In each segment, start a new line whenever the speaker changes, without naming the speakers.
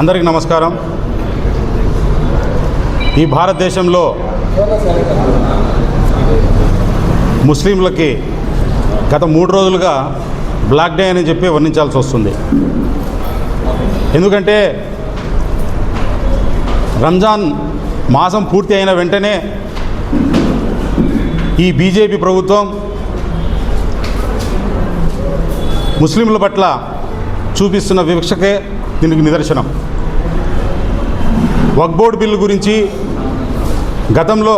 అందరికీ నమస్కారం. ఈ భారతదేశంలో ముస్లింలకి గత మూడు రోజులుగా బ్లాక్ డే అని చెప్పి వర్ణించాల్సి వస్తుంది. ఎందుకంటే రంజాన్ మాసం పూర్తి అయిన వెంటనే ఈ బీజేపీ ప్రభుత్వం ముస్లింల పట్ల చూపిస్తున్న వివక్షకే దీనికి నిదర్శనం. వక్బోర్డ్ బిల్లు గురించి గతంలో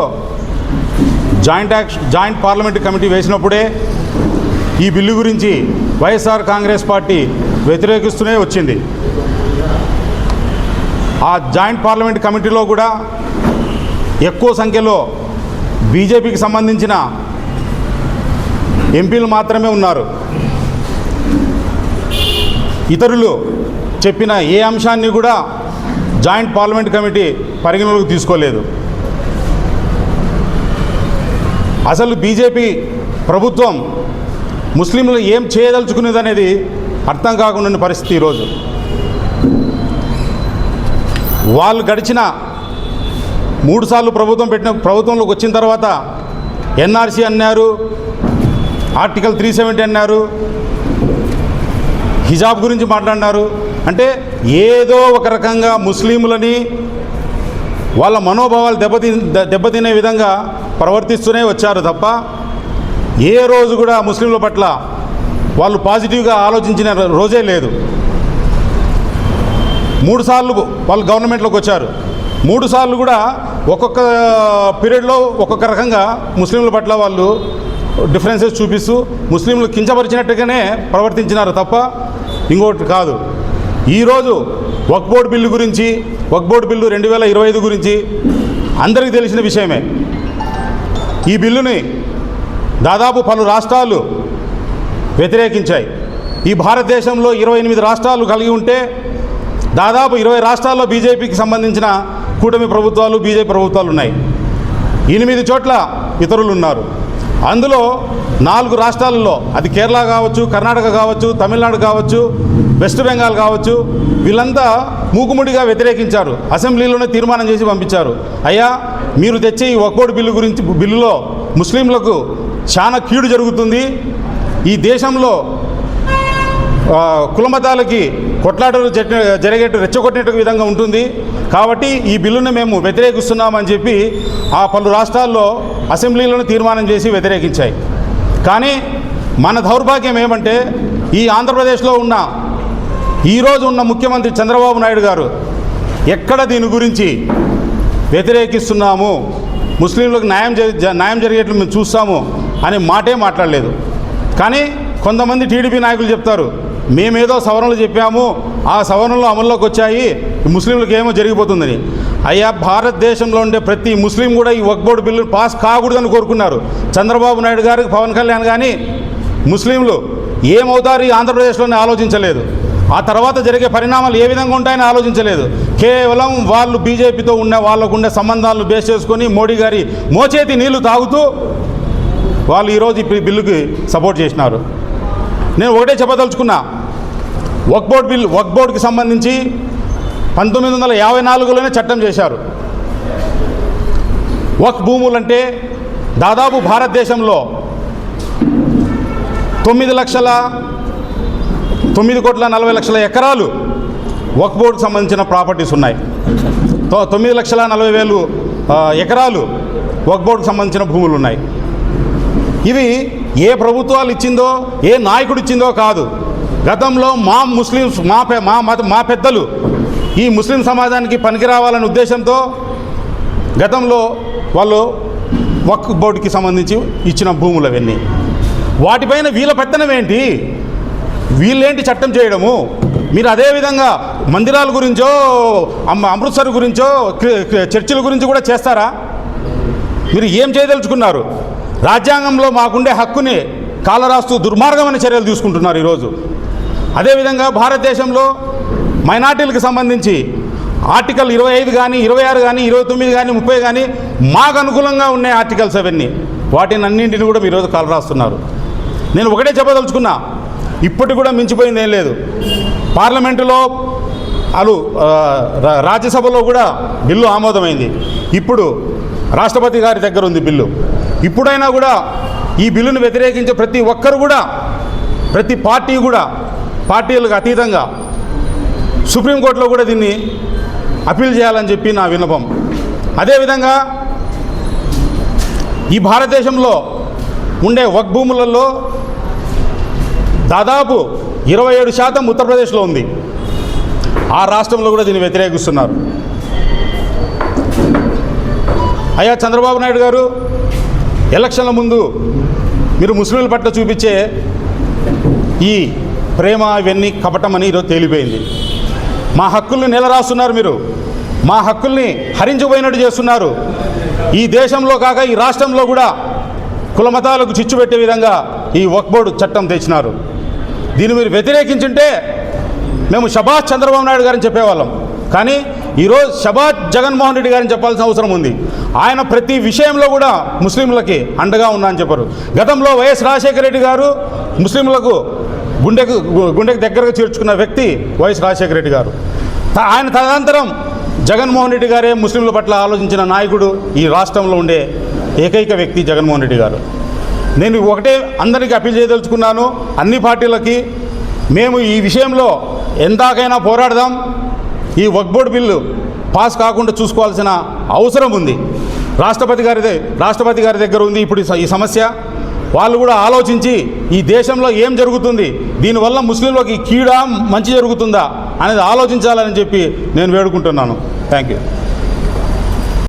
joint action joint parliament committee వేసినప్పుడే ఈ బిల్లు గురించి వైఎస్ఆర్ కాంగ్రెస్ పార్టీ వ్యతిరేకిస్తూనే వచ్చింది. ఆ జాయింట్ పార్లమెంట్ కమిటీలో కూడా ఎక్కువ సంఖ్యలో బీజేపీకి సంబంధించిన ఎంపీలు మాత్రమే ఉన్నారు. ఇతరులు చెప్పిన ఏ అంశాన్ని కూడా జాయింట్ పార్లమెంట్ కమిటీ పరిగణలోకి తీసుకోలేదు. అసలు బీజేపీ ప్రభుత్వం ముస్లింలు ఏం చేయదలుచుకునేది అనేది అర్థం కాకుండా పరిస్థితి ఈరోజు. వాళ్ళు గడిచిన మూడుసార్లు ప్రభుత్వం పెట్టిన ప్రభుత్వంలోకి వచ్చిన తర్వాత ఎన్ఆర్సీ అన్నారు ఆర్టికల్ త్రీ సెవెంటీ అన్నారు హిజాబ్ గురించి మాట్లాడినారు. అంటే ఏదో ఒక రకంగా ముస్లింలని వాళ్ళ మనోభావాలు దెబ్బతి దెబ్బతినే విధంగా ప్రవర్తిస్తూనే వచ్చారు తప్ప ఏ రోజు కూడా ముస్లింల పట్ల వాళ్ళు పాజిటివ్గా ఆలోచించిన రోజే లేదు. మూడు సార్లు వాళ్ళు గవర్నమెంట్లోకి వచ్చారు. మూడు సార్లు కూడా ఒక్కొక్క పీరియడ్లో ఒక్కొక్క రకంగా ముస్లింల పట్ల వాళ్ళు డిఫరెన్సెస్ చూపిస్తూ ముస్లింలు కించపరిచినట్టుగానే ప్రవర్తించినారు తప్ప ఇంకోటి కాదు. ఈరోజు వక్ బోర్డు బిల్లు గురించి వక్ బోర్డు బిల్లు రెండు వేల ఇరవై ఐదు గురించి అందరికీ తెలిసిన విషయమే. ఈ బిల్లుని దాదాపు పలు రాష్ట్రాలు వ్యతిరేకించాయి. ఈ భారతదేశంలో ఇరవై ఎనిమిది రాష్ట్రాలు కలిగి ఉంటే దాదాపు ఇరవై రాష్ట్రాల్లో బీజేపీకి సంబంధించిన కూటమి ప్రభుత్వాలు బీజేపీ ప్రభుత్వాలు ఉన్నాయి. ఎనిమిది చోట్ల ఇతరులు ఉన్నారు. అందులో నాలుగు రాష్ట్రాలలో అది కేరళ కావచ్చు కర్ణాటక కావచ్చు తమిళనాడు కావచ్చు వెస్ట్ బెంగాల్ కావచ్చు వీళ్ళంతా మూకుముడిగా వ్యతిరేకించారు. అసెంబ్లీలోనే తీర్మానం చేసి పంపించారు. అయ్యా మీరు తెచ్చే ఈ ఒక్కోటి బిల్లు గురించి బిల్లులో ముస్లింలకు చాలా కీడు జరుగుతుంది. ఈ దేశంలో కులమతాలకి కొట్లాటలు జరిగేట్టు రెచ్చగొట్టేట విధంగా ఉంటుంది. కాబట్టి ఈ బిల్లును మేము వ్యతిరేకిస్తున్నామని చెప్పి ఆ పలు రాష్ట్రాల్లో అసెంబ్లీలను తీర్మానం చేసి వ్యతిరేకించాయి. కానీ మన దౌర్భాగ్యం ఏమంటే ఈ ఆంధ్రప్రదేశ్లో ఉన్న ఈరోజు ఉన్న ముఖ్యమంత్రి చంద్రబాబు నాయుడు గారు ఎక్కడ దీని గురించి వ్యతిరేకిస్తున్నాము ముస్లింలకు న్యాయం జరి- జ- న్యాయం జరిగేట్లు మేము చూస్తాము అనే మాటే మాట్లాడలేదు. కానీ కొంతమంది టీడీపీ నాయకులు చెప్తారు మేమేదో సవరణలు చెప్పాము ఆ సవరణలు అమల్లోకి వచ్చాయి ముస్లింలకు ఏమో జరిగిపోతుందని. అయ్యా భారతదేశంలో ఉండే ప్రతి ముస్లిం కూడా ఈ వక్ బోర్డు బిల్లు పాస్ కాకూడదని కోరుకున్నారు. చంద్రబాబు నాయుడు గారికి పవన్ కళ్యాణ్ కానీ ముస్లింలు ఏమవుతారు ఈ ఆంధ్రప్రదేశ్లోనే ఆలోచించలేదు. ఆ తర్వాత జరిగే పరిణామాలు ఏ విధంగా ఉంటాయని ఆలోచించలేదు. కేవలం వాళ్ళు బీజేపీతో ఉన్న వాళ్ళకు ఉండే సంబంధాలను బేస్ చేసుకొని మోడీ గారి మోచేతి నీళ్ళు తాగుతూ వాళ్ళు ఈరోజు ఈ బిల్లుకి సపోర్ట్ చేసినారు. నేను ఒకటే చెప్పదలుచుకున్నా. వక్ బోర్డ్ బిల్ వక్ బోర్డుకి సంబంధించి పంతొమ్మిది వందల యాభై నాలుగులోనే చట్టం చేశారు. వక్ భూములంటే దాదాపు భారతదేశంలో తొమ్మిది లక్షల తొమ్మిది కోట్ల నలభై లక్షల ఎకరాలు వక్ బోర్డుకు సంబంధించిన ప్రాపర్టీస్ ఉన్నాయి. తొ- తొమ్మిది లక్షల నలభై వేలు ఎకరాలు వక్ బోర్డుకు సంబంధించిన భూములు ఉన్నాయి. ఇవి ఏ ప్రభుత్వాలు ఇచ్చిందో ఏ నాయకుడు ఇచ్చిందో కాదు. గతంలో మా ముస్లిమ్స్ మా మా మత మా పెద్దలు ఈ ముస్లిం సమాజానికి పనికిరావాలనే ఉద్దేశంతో గతంలో వాళ్ళు వక్ బోర్డుకి సంబంధించి ఇచ్చిన భూములు అవన్నీ వాటిపైన వీళ్ళ పెత్తనం ఏంటి? వీళ్ళేంటి చట్టం చేయడము? మీరు అదేవిధంగా మందిరాల గురించో అమ్మ అమృత్సర్ గురించో చర్చిల గురించి కూడా చేస్తారా? మీరు ఏం చేయదలుచుకున్నారు? రాజ్యాంగంలో మాకుండే హక్కుని కాలరాస్తూ దుర్మార్గమైన చర్యలు తీసుకుంటున్నారు ఈరోజు. అదేవిధంగా భారతదేశంలో మైనార్టీలకు సంబంధించి ఆర్టికల్ ఇరవై ఐదు కానీ ఇరవై ఆరు కానీ ఇరవై తొమ్మిది కానీ ముప్పై కానీ మాకు అనుకూలంగా ఉన్నాయి ఆర్టికల్స్ అవన్నీ. వాటిని అన్నింటిని కూడా మీరు ఈరోజు కాలరాస్తున్నారు నేను ఒకటే చెప్పదలుచుకున్నా ఇప్పటి కూడా మించిపోయింది ఏం లేదు. పార్లమెంటులో అలు రా- రాజ్యసభలో కూడా బిల్లు ఆమోదమైంది. ఇప్పుడు రాష్ట్రపతి గారి దగ్గర ఉంది బిల్లు. ఇప్పుడైనా కూడా ఈ బిల్లును వ్యతిరేకించే ప్రతి ఒక్కరు కూడా ప్రతి పార్టీ కూడా పార్టీలకు అతీతంగా సుప్రీంకోర్టులో కూడా దీన్ని అప్పీల్ చేయాలని చెప్పి నా విన్నపం. అదేవిధంగా ఈ భారతదేశంలో ఉండే వక్ భూములలో దాదాపు ఇరవై ఏడు శాతం ఉత్తరప్రదేశ్లో ఉంది. ఆ రాష్ట్రంలో కూడా దీన్ని వ్యతిరేకిస్తున్నారు. అయ్యా చంద్రబాబు నాయుడు గారు ఎలక్షన్ల ముందు మీరు ముస్లింల పట్ల చూపించే ఈ ప్రేమ ఇవన్నీ కపటమని ఈరోజు తేలిపోయింది. మా హక్కుల్ని నిలరాస్తున్నారు మీరు. మా హక్కుల్ని హరించబోయినట్టు చేస్తున్నారు. ఈ దేశంలో కాక ఈ రాష్ట్రంలో కూడా కులమతాలకు చిచ్చు పెట్టే విధంగా ఈ వక్బోర్డు చట్టం తెచ్చినారు. దీన్ని మీరు వ్యతిరేకించుంటే మేము షబాష్ చంద్రబాబు నాయుడు గారిని చెప్పేవాళ్ళం. కానీ ఈరోజు షబాష్ జగన్మోహన్ రెడ్డి గారిని చెప్పాల్సిన అవసరం ఉంది. ఆయన ప్రతి విషయంలో కూడా ముస్లింలకి అండగా ఉన్నా అని చెప్పారు. గతంలో వైఎస్ రాజశేఖర రెడ్డి గారు ముస్లింలకు గుండెకు గుండెకు దగ్గరగా చేర్చుకున్న వ్యక్తి వైఎస్ రాజశేఖర రెడ్డి గారు. ఆయన తదనంతరం జగన్మోహన్ రెడ్డి గారే ముస్లింల పట్ల ఆలోచించిన నాయకుడు ఈ రాష్ట్రంలో ఉండే ఏకైక వ్యక్తి జగన్మోహన్ రెడ్డి గారు. నేను ఒకటే అందరికీ అప్పీల్ చేయదలుచుకున్నాను అన్ని పార్టీలకి మేము ఈ విషయంలో ఎంతకైనా పోరాడదాం ఈ వక్బోర్డ్ బిల్లు పాస్ కాకుండా చూసుకోవాల్సిన అవసరం ఉంది. రాష్ట్రపతి గారి రాష్ట్రపతి గారి దగ్గర ఉంది ఇప్పుడు ఈ సమస్య. వాళ్ళు కూడా ఆలోచించి ఈ దేశంలో ఏం జరుగుతుంది దీనివల్ల ముస్లింలకు కీడా మంచి జరుగుతుందా అనేది ఆలోచించాలని చెప్పి నేను వేడుకుంటున్నాను. Thank you